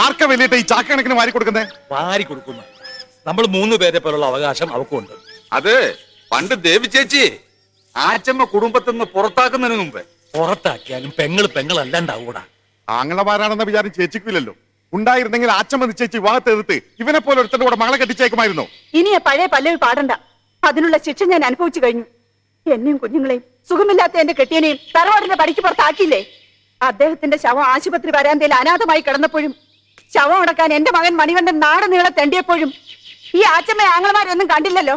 ആർക്ക വലിയിട്ട് ഈ ചാക്കണക്കിന് വാരി കൊടുക്കുന്നേ? വാരി കൊടുക്കുന്നു. നമ്മൾ മൂന്ന് പേരെ പോലുള്ള അവകാശം അവക്കുണ്ട് അത് പണ്ട് ദേവി ചേച്ചി ആച്ചമ്മ കുടുംബത്തിൽ നിന്ന് പുറത്താക്കുന്നതിന് മുമ്പ്. പുറത്താക്കിയാലും പെങ്ങൾ പെങ്ങളല്ലാണ്ടാവൂടാ. ആങ്ങളമാരാണെന്ന് വിചാരം ചേച്ചിക്കില്ലല്ലോ ഉണ്ടായിരുന്നെങ്കിൽ ആച്ചമ്മ നിശ്ചയിച്ച് വിവാഹത്തെ എതിർത്ത് ഇവനെ പോലെ ഒരുത്തന്റെ കൂടെ മകളെ കെട്ടിച്ചേക്കുമായിരുന്നു? ഇനി പഴയ പല്ലവി പാടണ്ട. അതിനുള്ള ശിക്ഷ ഞാൻ അനുഭവിച്ചു കഴിഞ്ഞു. എന്നെയും കുഞ്ഞുങ്ങളെയും സുഖമില്ലാത്ത എന്റെ കെട്ടിയനെയും തറവാടിന്റെ പടിക്ക് പുറത്താക്കിയില്ലേ? അദ്ദേഹത്തിന്റെ ശവം ആശുപത്രി വരാന്തയിൽ അനാഥമായി കിടന്നപ്പോഴും ശവം അടക്കാൻ എന്റെ മകൻ മണികണ്ഠൻ നാട് നീളെ തെണ്ടിയപ്പോഴും ഈ ആച്ചമ്മ ആങ്ങളമാരൊന്നും കണ്ടില്ലല്ലോ?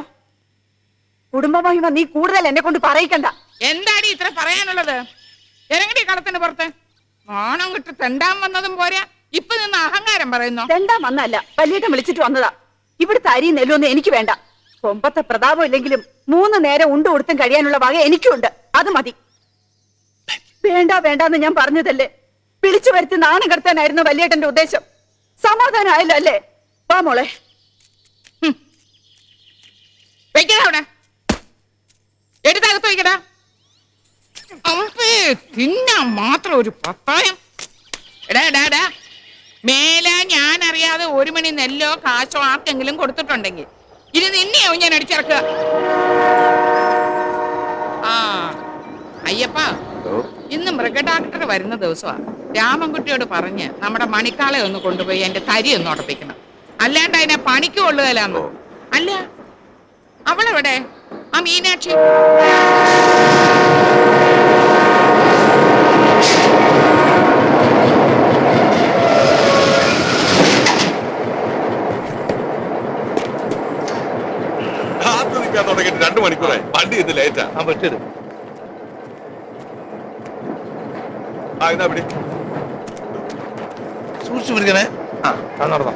കുടുംബമഹിമ നീ കൂടുതൽ എന്നെ കൊണ്ട് പറയിക്കണ്ട. എന്താടി ഇത്ര പറയാനുള്ളത്? ഇറങ്ങടി കളത്തിന് പുറത്ത്? ഓണം കിട്ട് തെണ്ടാൻ വന്നതും പോരാ. ഇപ്പൊ നിന്ന് അഹങ്കാരം പറയുന്നു? തെണ്ടാൻ വന്നല്ല വലിയേട്ടൻ വിളിച്ചിട്ട് വന്നതാ. ഇവിടുത്തെ അരി നെല്ലൊന്നും എനിക്ക് വേണ്ട. കൊമ്പത്തെ പ്രതാപം ഇല്ലെങ്കിലും മൂന്ന് നേരം ഉണ്ടു കൊടുത്തും കഴിയാനുള്ള വക എനിക്കുണ്ട്. അത് മതി. വേണ്ട വേണ്ടാന്ന് ഞാൻ പറഞ്ഞതല്ലേ? വിളിച്ചു വരുത്തി നാണം കിടത്താനായിരുന്നു വലിയേട്ടന്റെ ഉദ്ദേശം. സമാധാനമായല്ലോ അല്ലേ? വാ മോളെ. വെക്കടാ അവിടെ. എടുത്തകത്ത് വെക്കടാ. അമ്പേ തിന്നാൻ മാത്രം ഒരു പത്തായം. എടാ എടാ എടാ. മേലെ ഞാൻ അറിയാതെ ഒരു മണി നെല്ലോ കാശോ ആർക്കെങ്കിലും കൊടുത്തിട്ടുണ്ടെങ്കിൽ. ഇനി നിന്നെയാവും ഞാൻ അടിച്ചിറക്കുക. ആ അയ്യപ്പ. ഇന്ന് മൃഗഡാക്ടർ വരുന്ന ദിവസമാണ്. രാമൻകുട്ടിയോട് പറഞ്ഞ് നമ്മുടെ മണിക്കാളെ ഒന്ന് കൊണ്ടുപോയി എന്റെ തരി ഒന്ന് ഉടപ്പിക്കണം അല്ലാണ്ട് അതിനെ പണിക്ക് കൊള്ളുകയില്ലാന്ന്. അല്ല അവളെവിടെ? ആ മീനാക്ഷി. തുടങ്ങിയിട്ട് രണ്ടു മണിക്കൂറായി. വണ്ടി ഇത് ലേറ്റാ ആ. വെട്ടിട് ആ ഇതാ പിടി. സൂക്ഷിച്ചു പിടിക്കണേ. ആ നടന്നോ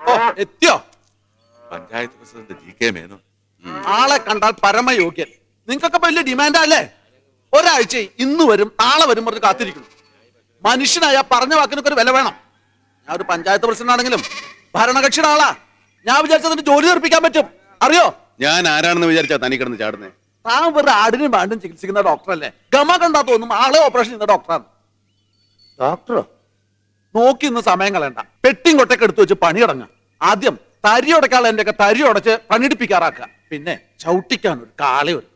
ഓ എത്തിയോ? പഞ്ചായത്ത് പ്രസിഡന്റ് ജി കെ മേനോ ആളെ കണ്ടാൽ പരമയോഗ്യൻ. നിങ്ങൾക്കൊക്കെ വലിയ ഡിമാൻഡാ അല്ലേ? ഒരാഴ്ച ഇന്ന് വരും നാളെ വരും പറഞ്ഞ് കാത്തിരിക്കുന്നു. മനുഷ്യനായ പറഞ്ഞ വാക്കിനൊക്കെ ഒരു വില വേണം. ഞാൻ ഒരു പഞ്ചായത്ത് പ്രസിഡന്റ് ആണെങ്കിലും ഭരണകക്ഷിയുടെ ആളാ. ഞാൻ വിചാരിച്ചതിന് ജോലി തീർപ്പിക്കാൻ പറ്റും. അറിയോ? ഞാൻ ആരാണെന്ന് വിചാരിച്ചാ തനി കിടന്ന് ചാടുന്നേ. താൻ വെറുതെ ആടിനും പാണ്ടും ചികിത്സിക്കുന്ന ഡോക്ടറല്ലേ? ഗമ കണ്ടാ തോന്നും ആളെ ഓപ്പറേഷൻ ചെയ്യുന്ന ഡോക്ടറാണ്. ഡോക്ടറോ? നോക്കി ഇന്ന് സമയം കളയണ്ട. പെട്ടിയും കൊട്ടൊക്കെ എടുത്തു വെച്ച് പണി തുടങ്ങാം ആദ്യം തരി ഉടക്കാൾ എന്റെ ഒക്കെ തരി ഉടച്ച് പണിയെടുപ്പിക്കാറാക്കുക. പിന്നെ ചവിട്ടിക്കാൻ ഒരു കാളയൊരു.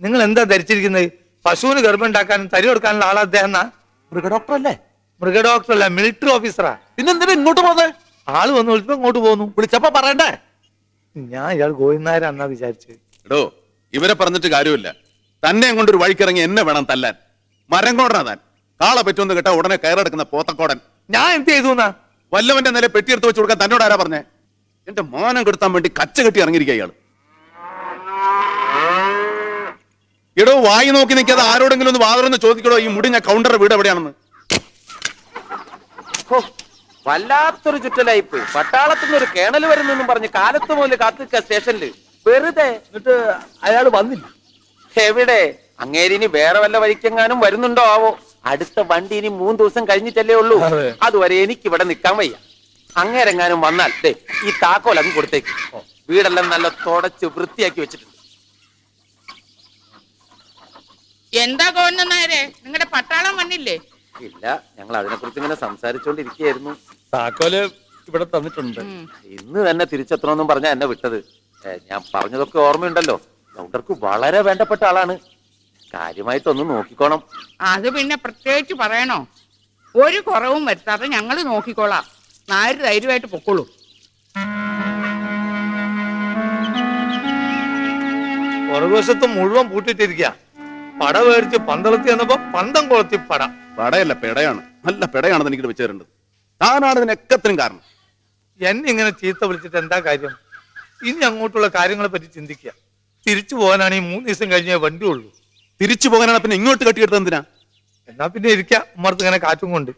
നിങ്ങൾ എന്താ ധരിച്ചിരിക്കുന്നത്? പശുവിന് ഗർഭമുണ്ടാക്കാനും തരി കൊടുക്കാനുള്ള ആളാ അദ്ദേഹം എന്നാ? മൃഗ ഡോക്ടർ അല്ലേ? മൃഗ ഡോക്ടറല്ല മിലിറ്ററി ഓഫീസറാ പിന്നെന്തിനാ ഇങ്ങോട്ട് പോന്നെ ആൾ വന്ന് വിളിച്ചപ്പോ ഇങ്ങോട്ട് പോന്നു. വിളിച്ചപ്പോ പറയണ്ടേ? ഞാൻ ഇയാൾ ഗോവിന്ദനാരാന്നാ വിചാരിച്ചു. എടോ ഇവരെ പറഞ്ഞിട്ട് കാര്യമില്ല. തന്നെ കൊണ്ടൊരു വഴിക്കിറങ്ങി എന്നെ വേണം തല്ലാൻ. മരം കോടനാ താൻ. കാളെ പറ്റുമെന്ന് കേട്ടാ ഉടനെ കയറെടുക്കുന്ന പോത്തക്കോടൻ. ഞാൻ എന്ത് ചെയ്തു എന്നാ? വല്ലവന്റെ നില പെട്ടിയെടുത്ത് വെച്ച് കൊടുക്കാൻ തന്നോട് ആരാ പറഞ്ഞേ? എന്റെ മാനം കെടുത്താൻ വേണ്ടി കച്ച കെട്ടി ഇറങ്ങിയിരിക്കുക ഇയാൾ. എടോ വായി നോക്കി നിൽക്കാതെ ആരോടെങ്കിലും ഒന്ന് വാതറൊന്ന് ചോദിക്കടോ ഈ മുടിഞ്ഞ കൗണ്ടർ വീട് എവിടെയാണെന്ന്? ഹോ, വല്ലാത്തൊരു ചുറ്റലായിപ്പ്. പട്ടാളത്തിൽ നിന്ന് ഒരു കേണൽ വരുന്നെന്നും പറഞ്ഞ് കാലത്ത് മുതൽ കാത്തിക്ക സ്റ്റേഷനിൽ വെറുതെ എന്നിട്ട് അയാൾ വന്നില്ല. എവിടെ? അങ്ങേരിനി വേറെ വല്ല വഴിക്കെങ്ങാനും വരുന്നുണ്ടോ ആവോ? അടുത്ത വണ്ടി ഇനി മൂന്ന് ദിവസം കഴിഞ്ഞിട്ടല്ലേ ഉള്ളൂ. അതെ. അതുവരെ എനിക്ക് ഇവിടെ നിൽക്കാൻ വയ്യ. അങ്ങേരെങ്ങാനും വന്നാൽ ദേ ഈ താക്കോൽ അങ്ങ് കൊടുത്തേക്ക്. വീടെല്ലാം നല്ല തുടച്ച് വൃത്തിയാക്കി വെച്ചിട്ടുണ്ട്. എന്താ ഗോവിന്ദനായരെ നിങ്ങളുടെ പട്ടാളം വന്നില്ലേ? ഇല്ല ഞങ്ങൾ അതിനെ കുറിച്ച് ഇങ്ങനെ സംസാരിച്ചോണ്ടിരിക്കുന്നു താക്കോൽ ഇവിടെ തന്നിട്ടുണ്ട്. ഇന്ന് തന്നെ തിരിച്ചെത്തണമെന്നും പറഞ്ഞ എന്നെ വിട്ടത്. ഞാൻ പറഞ്ഞതൊക്കെ ഓർമ്മയുണ്ടല്ലോ. ഡോക്ടർക്ക് വളരെ വേണ്ടപ്പെട്ട ആളാണ്. കാര്യമായിട്ടൊന്ന് നോക്കിക്കോണം. അത് പിന്നെ പ്രത്യേകിച്ച് പറയണോ? ഒരു കുറവും വരുത്താതെ ഞങ്ങൾ നോക്കിക്കോളാം. നായർ ധൈര്യമായിട്ട് പൊക്കോളൂ. പുറകുവശത്ത് മുഴുവൻ പൂട്ടിട്ടിരിക്കുക പട മേടിച്ച് പന്തളത്തി എന്നപ്പോ പന്തം കൊളത്തി പട. പടയല്ല പെടയാണ്. നല്ല പെടയാണെന്ന് എനിക്ക് വെച്ചു തരേണ്ടത് താനാണ് ഇതിനൊക്കത്തിനും കാരണം. എന്നെ ഇങ്ങനെ ചീത്ത വിളിച്ചിട്ട് എന്താ കാര്യം? ഇനി അങ്ങോട്ടുള്ള കാര്യങ്ങളെ പറ്റി ചിന്തിക്കുക. തിരിച്ചു പോകാനാണ് ഈ മൂന്ന് ദിവസം കഴിഞ്ഞേ വണ്ടി ഉള്ളൂ തിരിച്ചു പോകാനാണ് പിന്നെ ഇങ്ങോട്ട് കെട്ടിയെടുത്തത് എന്തിനാ? എന്നാ പിന്നെ ഇരിക്കാം. ഉമ്മർത്ത് ഇങ്ങനെ കാറ്റും കൊണ്ട്.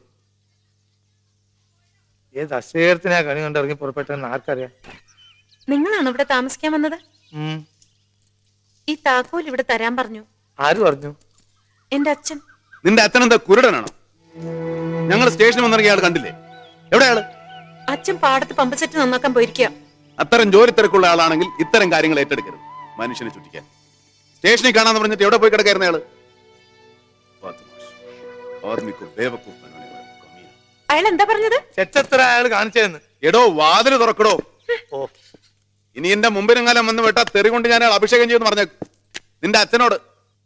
ഏത് അശേഖരത്തിനാ കണി കൊണ്ട് ഇറങ്ങി പുറപ്പെട്ടെന്ന് ആർക്കറിയാം? നിങ്ങളാണ് ഇവിടെ താമസിക്കാൻ വന്നത്. ഈ താക്കോൽ ഇവിടെ തരാൻ പറഞ്ഞു. ആര് പറഞ്ഞു? എന്റെ അച്ഛൻ. നിന്റെ അച്ഛൻ എന്താ കുരുടനാണോ? ഞങ്ങൾ സ്റ്റേഷനിൽ വന്നിറങ്ങിയ ആൾ കണ്ടില്ലേ? എവിടെയാൾ അച്ഛൻ പാടത്ത് പമ്പ് സെറ്റ് നന്നാക്കാൻ പോയിരിക്കുക അത്തരം ജോലി തിരക്കുള്ള ആളാണെങ്കിൽ ഇത്തരം കാര്യങ്ങൾ ഏറ്റെടുക്കരുത്. മനുഷ്യനെ ചുറ്റിക്കാൻ. സ്റ്റേഷനിൽ കാണാന്ന് പറഞ്ഞിട്ട് എവിടെ പോയി കിടക്കായിരുന്ന ആൾ ഓർമ്മിക്കും ബേവക്കൂഫ് ബനാനെ വാലെ കമീന. അയാൾ എന്താ പറഞ്ഞത്? ചെച്ചത്ര അയാൾ കാണിച്ചതെന്ന്. എടോ വാതിൽ തുറക്കടോ. ഇനി എന്റെ മുമ്പിനെങ്ങാലും വന്ന് വിട്ടാ തെറി കൊണ്ട് ഞാൻ അയാൾ അഭിഷേകം ചെയ്യുമെന്ന് പറഞ്ഞേക്കും. നിന്റെ അച്ഛനോട്.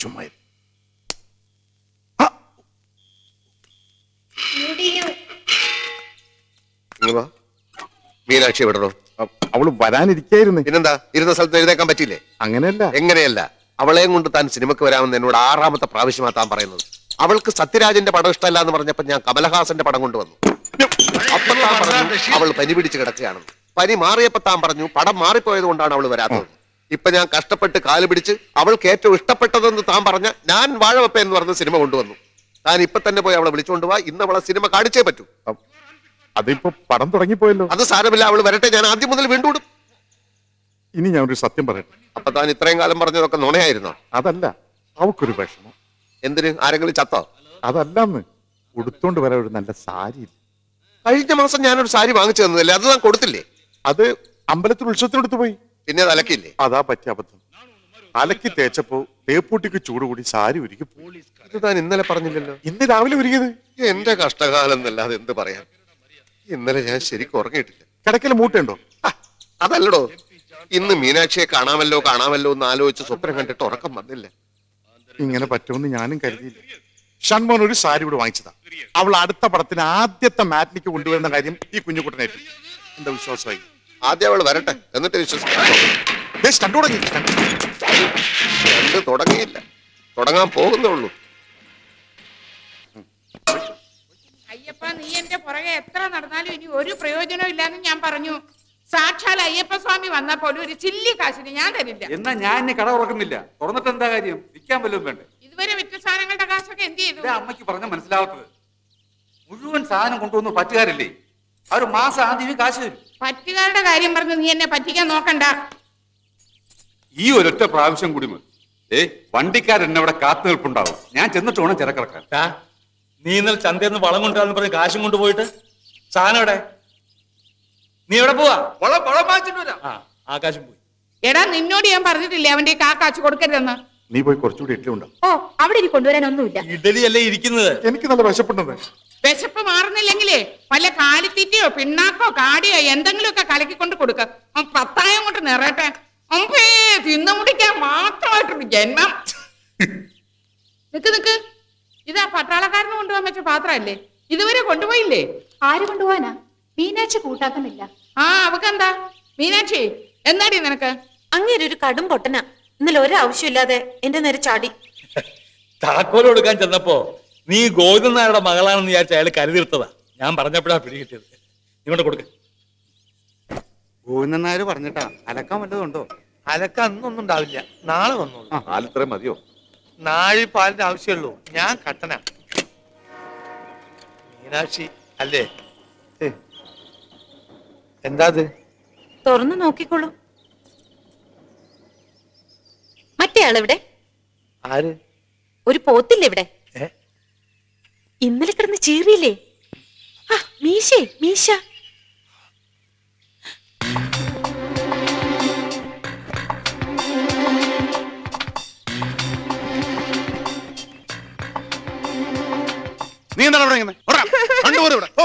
ചുമ്മാ ഇരി. முடியாது വാ. മീനാക്ഷി വിടണോ അവൾ വരാനിരിക്കായിരുന്നു. പിന്നെന്താ? ഇരുന്ന സ്ഥലത്ത് എഴുതേക്കാൻ പറ്റില്ലേ അങ്ങനെയല്ല. എങ്ങനെയല്ല? അവളെയും കൊണ്ട് താൻ സിനിമയ്ക്ക് വരാമെന്ന് എന്നോട് ആറാമത്തെ പ്രാവശ്യമാ താൻ പറയുന്നത്. അവൾക്ക് സത്യരാജന്റെ പടം ഇഷ്ടമല്ല എന്ന് പറഞ്ഞപ്പോൾ ഞാൻ കമലഹാസന്റെ പടം കൊണ്ടുവന്നു. അപ്പൊ താൻ പറഞ്ഞു അവൾ പനി പിടിച്ച് കിടക്കുകയാണ്. പനി മാറിയപ്പോ താൻ പറഞ്ഞു പടം മാറിപ്പോയത് കൊണ്ടാണ് അവൾ വരാത്തത്. ഇപ്പൊ ഞാൻ കഷ്ടപ്പെട്ട് കാൽ പിടിച്ച് അവൾക്ക് ഏറ്റവും ഇഷ്ടപ്പെട്ടതെന്ന് താൻ പറഞ്ഞ ഞാൻ വാഴവപ്പ എന്ന് പറഞ്ഞ സിനിമ കൊണ്ടുവന്നു. താൻ ഇപ്പൊ തന്നെ പോയി അവളെ വിളിച്ചുകൊണ്ട് പോവാ ഇന്ന് അവളെ സിനിമ കാണിച്ചേ പറ്റൂ. അതിപ്പോ പടം തുടങ്ങിപ്പോയല്ലോ. അത് സാരമില്ല അവൾ വരട്ടെ ഞാൻ ആദ്യം മുതൽ വീണ്ടും ഇനി ഞാൻ ഒരു സത്യം പറയട്ടെ. അപ്പൊ താൻ ഇത്രയും കാലം പറഞ്ഞതൊക്കെ നുണയായിരുന്നോ? അതല്ല അവക്കൊരു വിഷമം. എന്തിന്? ആരെങ്കിലും ചത്തോ? അതല്ലെന്ന്. ഉടുത്തോണ്ട് വരാൻ ഒരു നല്ല സാരി ഇല്ല. കഴിഞ്ഞ മാസം ഞാനൊരു സാരി വാങ്ങിച്ചു തന്നതല്ലേ? അത് ഞാൻ കൊടുത്തില്ലേ? അത് അമ്പലത്തിൽ ഉത്സവത്തിനെടുത്ത് പോയി. പിന്നെ അത് അലക്കില്ലേ അതാ പറ്റിയ അബദ്ധം. അലക്കി തേച്ചപ്പോ തേപ്പൂട്ടിക്ക് ചൂട് കൂടി സാരി ഒരുക്കി പോയി. ഇത് താൻ ഇന്നലെ പറഞ്ഞില്ലല്ലോ? ഇന്ന് രാവിലെ ഒരുക്കിയത് എന്റെ കഷ്ടകാലം എന്നല്ലാതെ എന്ത് പറയാൻ? ഇന്നലെ ഞാൻ ശരിക്കും ഉറങ്ങിയിട്ടില്ല. കിടക്കൽ മൂട്ടുണ്ടോ അതല്ലടോ. ഇന്ന് മീനാക്ഷിയെ കാണാമല്ലോ കാണാമല്ലോ എന്ന് ആലോചിച്ച് സ്വപ്നം കണ്ടിട്ട് ഉറക്കം വന്നില്ല? ഇങ്ങനെ പറ്റുമെന്ന് ഞാനും കരുതിയില്ല. ഷൺമോൻ ഒരു സാരി ഇവിടെ വാങ്ങിച്ചതാ. അവൾ അടുത്ത പടത്തിന് ആദ്യത്തെ മാറ്റിനിക്ക് കൊണ്ടുവരുന്ന കാര്യം ഈ കുഞ്ഞുകുട്ടനായിട്ട് എന്താ വിശ്വാസമായി? ആദ്യം അവൾ വരട്ടെ എന്നിട്ട് വിശ്വസിക്കാം. stunt. തുടങ്ങിയില്ല. തുടങ്ങാൻ പോകുന്നേ ഉള്ളൂ. അയ്യപ്പ നീ എന്റെ പുറകെ എത്ര നടന്നാലും ഇനി ഒരു പ്രയോജനം ഇല്ലാന്ന് ഞാൻ പറഞ്ഞു. സാക്ഷാൽ അയ്യപ്പ സ്വാമി വന്നാ പോലും ഒരു ചില്ലി കാശിന് ഞാൻ തരില്ല. എന്നാ ഞാൻ എന്നെ കട ഉറക്കുന്നില്ല തുറന്നിട്ട് എന്താ കാര്യം? വിൽക്കാൻ വല്ലതും വേണ്ടേ? ഇതുവരെ വിറ്റ സാധനങ്ങളുടെ കാശൊക്കെ എന്ത് ചെയ്തു? ഇതേ അമ്മയ്ക്ക് പറഞ്ഞ മനസ്സിലാവാത്തത്. മുഴുവൻ സാധനം കൊണ്ടുവന്ന് പറ്റുകാരില്ലേ? അവർ മാസം ആദ്യം കാശ് തരും. പറ്റുകാരുടെ കാര്യം പറഞ്ഞ് നീ എന്നെ പറ്റിക്കാൻ നോക്കണ്ട. ഈ ഒരൊറ്റ പ്രാവശ്യം കൂടി മതി. ഏ വണ്ടിക്കാരൻ അവിടെ കാത്തു നിൽപ്പുണ്ടാവും. ഞാൻ ചെന്നിട്ട് വേണം ചിരക്കിറക്കാൻ. നീ ഇന്നലെ ചന്തയിൽ നിന്ന് വളം കൊണ്ടുവരാന്ന് പറഞ്ഞ് കാശും കൊണ്ടുപോയിട്ട് സാധനം എവിടെ? നീ എവിടെ പോവാ? വളം വളം വാങ്ങിച്ചിട്ട് വരാം. ആ ആകാശം പോയി. എടാ നിന്നോട് ഞാൻ പറഞ്ഞിട്ടില്ലേ അവന്റെ കാക്കാച്ചു കാശ് കൊടുക്കരുതെന്ന്? നീ പോയി കുറച്ചുകൂടി ഇഡ്ഡലി ഉണ്ടോ ഓ അവിടെ ഇനി കൊണ്ടുവരാനൊന്നുമില്ല ഇഡലി അല്ലേ ഇരിക്കുന്നത്? എനിക്ക് നല്ല വിശപ്പുണ്ടെന്ന്. വിശപ്പ് മാറുന്നില്ലെങ്കിലേ വല്ല കാലിത്തീറ്റയോ പിണ്ണാക്കോ കാടിയോ എന്തെങ്കിലും ഒക്കെ കലക്കി കലക്കിക്കൊണ്ട് കൊടുക്ക. അവൻ പത്തായം കൊണ്ട് നിറയട്ടെ. അമ്പേ തിന്നു മുടിക്കാൻ മാത്രമായിട്ട് ജന്മം. നിക്ക് നിക്ക്. ഇതാ പട്ടാളക്കാരന് കൊണ്ടുപോകാൻ പറ്റിയ പാത്രമല്ലേ? ഇതുവരെ കൊണ്ടുപോയില്ലേ? ആര് കൊണ്ടുപോവാനാ? മീനാക്ഷി കൂട്ടാക്കുന്നില്ല. ആ അവക്കെന്താ? മീനാക്ഷി എന്നാടി നിനക്ക്? അങ്ങേര് ഒരു കടും പൊട്ടന. ഇന്നലെ ഒരാവശ്യമില്ലാതെ എന്റെ നേരെ ചാടി. താക്കോൽ കൊടുക്കാൻ ചെന്നപ്പോ നീ ഗോവിന്ദൻ നായരുടെ മകളാണെന്ന് വിചാരിച്ച അയാൾ കരുതിർത്തതാ ഞാൻ പറഞ്ഞപ്പോഴാ പിടി കിട്ടിയത്. ഇങ്ങോട്ട് കൊടുക്ക. ഗോവിന്ദനായർ പറഞ്ഞിട്ടാ. അലക്കാൻ വല്ലതുണ്ടോ? അലക്ക അന്നൊന്നും ഉണ്ടാവില്ല. നാളെ വന്നോളൂ. ആലിത്രയും മതിയോ? നാഴി പാലിന്റെ ആവശ്യമുള്ളൂ. ഞാൻ കട്ടന. മീനാക്ഷി അല്ലേ? ഏ. എന്താ അത് തുറന്നു നോക്കിക്കോളൂ മറ്റേ ആളെവിടെ ആര് ഒരു പോത്തില്ലേ ഇവിടെ ഏ? ഇന്നലെ കിടന്ന് ചീറിയില്ലേ ആ മീശേ മീശ നീ എന്താണ് ഇവിടെ ഇങ്ങനെ? ഓടാ, കണ്ടുപോരെ ഇവിടെ. ഓ.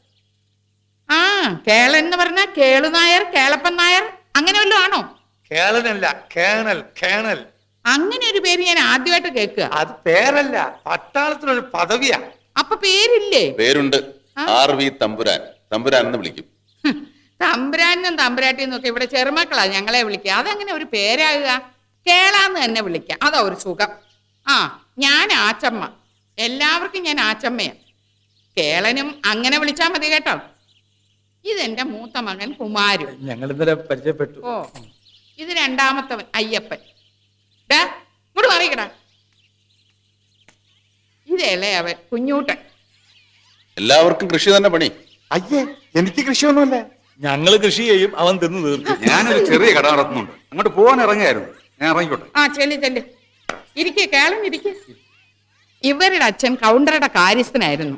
ആ കേളൻ എന്ന് പറഞ്ഞാൽ കേളു നായർ കേളപ്പൻ നായർ അങ്ങനെ വല്ലതും ആണോ? കേളനല്ല കേണൽ കേണൽ. അങ്ങനെ ഒരു പേര് ഞാൻ ആദ്യമായിട്ട് കേൾക്കുക. അത് പേരല്ല പട്ടാളത്തിനൊരു പദവിയാ. അപ്പൊ പേരില്ലേ? പേരുണ്ട്. ആർ വി തമ്പുരാൻ. തമ്പുരാൻ എന്ന് വിളിക്കും. തമ്പുരാനും തമ്പുരാട്ടിന്നും ഒക്കെ ഇവിടെ ചെറുമക്കളാ ഞങ്ങളെ വിളിക്കുക. അതെങ്ങനെ ഒരു പേരാകുക. കേളാന്ന് തന്നെ വിളിക്കാം അതാ ഒരു സുഖം. ആ ഞാൻ ആച്ചമ്മ. എല്ലാവർക്കും ഞാൻ ആച്ചമ്മയാ. കേളനും അങ്ങനെ വിളിച്ചാ മതി കേട്ടോ. ഇതെന്റെ മൂത്ത മകൻ കുമാരു. ഞങ്ങൾ ഇന്നലെ പരിചയപ്പെട്ടു. ഓ ഇത് രണ്ടാമത്തവൻ അയ്യപ്പൻ. ഡാ ഇങ്ങോട്ട് മാറിക്കടാ. ഇതല്ലേ അവൻ കുഞ്ഞൂട്ടൻ. എല്ലാവർക്കും കൃഷി തന്നെ പണി. അയ്യേ എനിക്ക് കൃഷിയൊന്നുമില്ല. ഞങ്ങൾ കൃഷി ചെയ്യും അവൻ തിന്ന് തീർക്കും. ഞാനൊരു ചെറിയ കട നടത്തുന്നുണ്ട്. അങ്ങോട്ട് പോകാൻ ഇറങ്ങിയായിരുന്നു. ഞാൻ ഇറങ്ങിക്കോട്ടെ. ആ ചെല്ലി ചെല്ലി. ഇരിക്കേ കേളം ഇരിക്കേ ഇവരുടെ അച്ഛൻ കൗണ്ടറുടെ കാര്യസ്ഥനായിരുന്നു.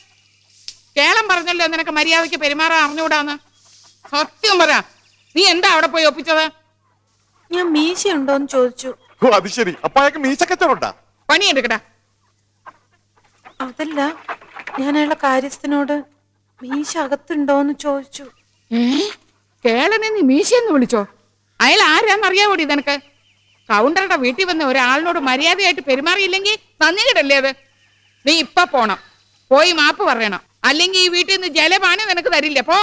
കേളം പറഞ്ഞല്ലോ നിനക്ക് മര്യാദയ്ക്ക് പെരുമാറാൻ അറിഞ്ഞുകൂടാന്ന്? സത്യം പറ. നീ എന്താ അവിടെ പോയി ഒപ്പിച്ചത്? ഞാൻ മീശ ഉണ്ടോന്ന് ചോദിച്ചു. ഓ അത് ശരി. അപ്പൊ അയാൾക്ക് മീശക്കച്ചവടാ പണിയെടുക്കടാ. അതല്ല ഞാൻ അയാളുടെ കാര്യസ്ഥനോട് മീശ അകത്തുണ്ടോന്ന് ചോദിച്ചു. കേളനെ നീ മീശയെന്ന് വിളിച്ചോ? അയാൾ ആരാന്നറിയാവോടി നിനക്ക് കൗണ്ടറുടെ വീട്ടിൽ വന്ന ഒരാളിനോട് മര്യാദയായിട്ട് പെരുമാറിയില്ലെങ്കിൽ നന്ദി കിടല്ലേ അത്? നീ ഇപ്പൊ പോണം. പോയി മാപ്പ് പറയണം. അല്ലെങ്കിൽ ഈ വീട്ടിൽ നിന്ന് ജലപാനം നിനക്ക് തരില്ല പോ.